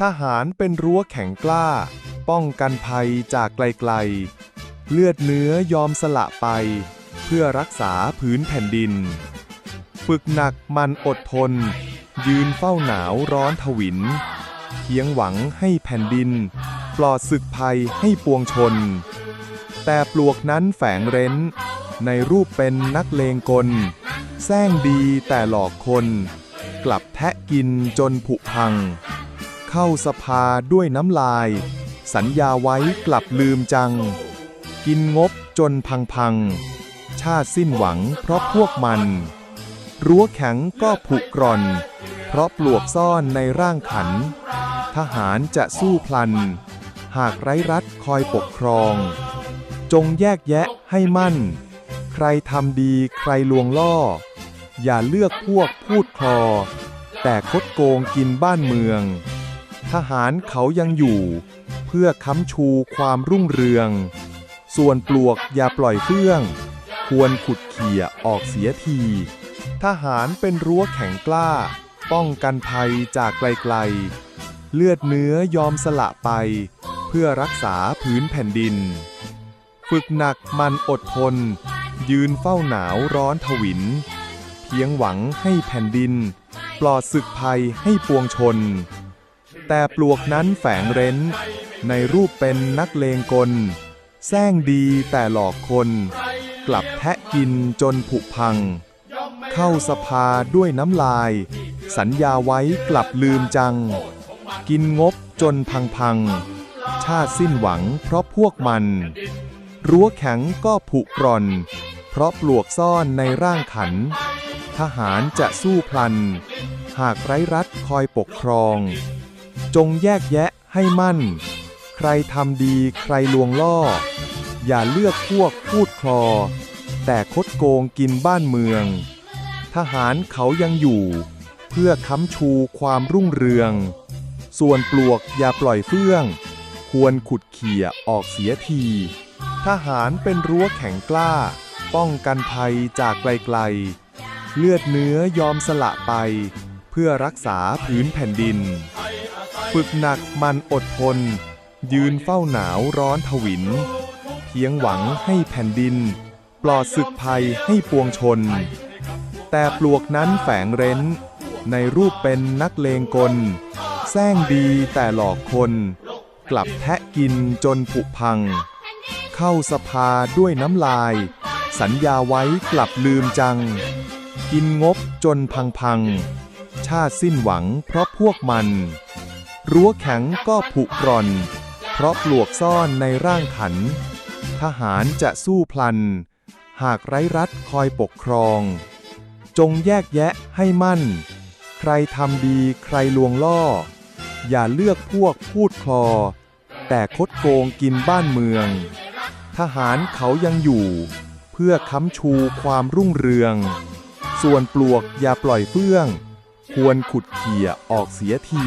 ทหารเป็นรั้วแข็งกล้า ป้องกันภัยจากไกลๆ เลือดเนื้อยอมสละไป เพื่อรักษาผืนแผ่นดิน ฝึกหนักมันอดทน ยืนเฝ้าหนาวร้อนทวินเพียงหวังให้แผ่นดิน ปลอดศึกภัยให้ปวงชน แต่ปลวกนั้นแฝงเร้น ในรูปเป็นนักเลงกลแซงดีแต่หลอกคน กลับแทะกินจนผุพัง เข้าสภาด้วยน้ำลาย สัญญาไว้กลับลืมจัง กินงบจนพังพัง ชาติสิ้นหวังเพราะพวกมัน รั้วแข็งก็ผุกร่อน เพราะปลวกซ่อนในร่างขัน ทหารจะสู้พลัน หากไร้รัฐคอยปกครอง จงแยกแยะให้มั่น ใครทำดีใครลวงล่อ อย่าเลือกพวกพูดคลอแต่คดโกงกินบ้านเมือง ทหารเขายังอยู่ เพื่อค้ำชูความรุ่งเรือง ส่วนปลวกอย่าปล่อยเฟื่อง ควรขุดเขี่ยออกเสียที ทหารเป็นรั้วแข็งกล้า ป้องกันภัยจากไกลๆ เลือดเนื้อยอมสละไป เพื่อรักษาผืนแผ่นดิน ฝึกหนักมันอดทน ยืนเฝ้าหนาวร้อนทวิน เพียงหวังให้แผ่นดิน ปลอดศึกภัยให้ปวงชน แต่ปลวกนั้นแฝงเร้น ในรูปเป็นนักเลงกล แซงดีแต่หลอกคน กลับแทะกินจนผุพัง เข้าสภาด้วยน้ำลาย สัญญาไว้กลับลืมจัง กินงบจนพังพัง ชาติสิ้นหวังเพราะพวกมัน รั้วแข็งก็ผุกร่อน เพราะปลวกซ่อนในร่างขัน ทหารจะสู้พลัน หากไร้รัฐคอยปกครอง จงแยกแยะให้มั่น ใครทำดีใครลวงล่อ อย่าเลือกพวกพูดคลอ แต่คดโกงกินบ้านเมือง ทหารเขายังอยู่ เพื่อค้ำชูความรุ่งเรือง ส่วนปลวกอย่าปล่อยเฟื่อง ควรขุดเขี่ยออกเสียที ทหารเป็นรั้วแข็งกล้า ป้องกันภัยจากไกลๆ เลือดเนื้อยอมสละไป เพื่อรักษาผืนแผ่นดิน ฝึกหนักมันอดทน ยืนเฝ้าหนาวร้อนทวิน เพียงหวังให้แผ่นดิน ปลอดศึกภัยให้ปวงชน แต่ปลวกนั้นแฝงเร้น ในรูปเป็นนักเลงกล แซงดีแต่หลอกคน กลับแทะกินจนผุพัง เข้าสภาด้วยน้ำลาย สัญญาไว้กลับลืมจัง กินงบจนพังพังชาติสิ้นหวังเพราะพวกมัน รั้วแข็งก็ผุกร่อน เพราะปลวกซ่อนในร่างขัน ทหารจะสู้พลัน หากไร้รัฐคอยปกครอง จงแยกแยะให้มั่น ใครทำดีใครลวงล่อ อย่าเลือกพวกพูดคลอ แต่คดโกงกินบ้านเมือง ทหารเขายังอยู่ เพื่อค้ำชูความรุ่งเรือง ส่วนปลวกอย่าปล่อยเฟื่อง ควรขุดเขี่ยออกเสียที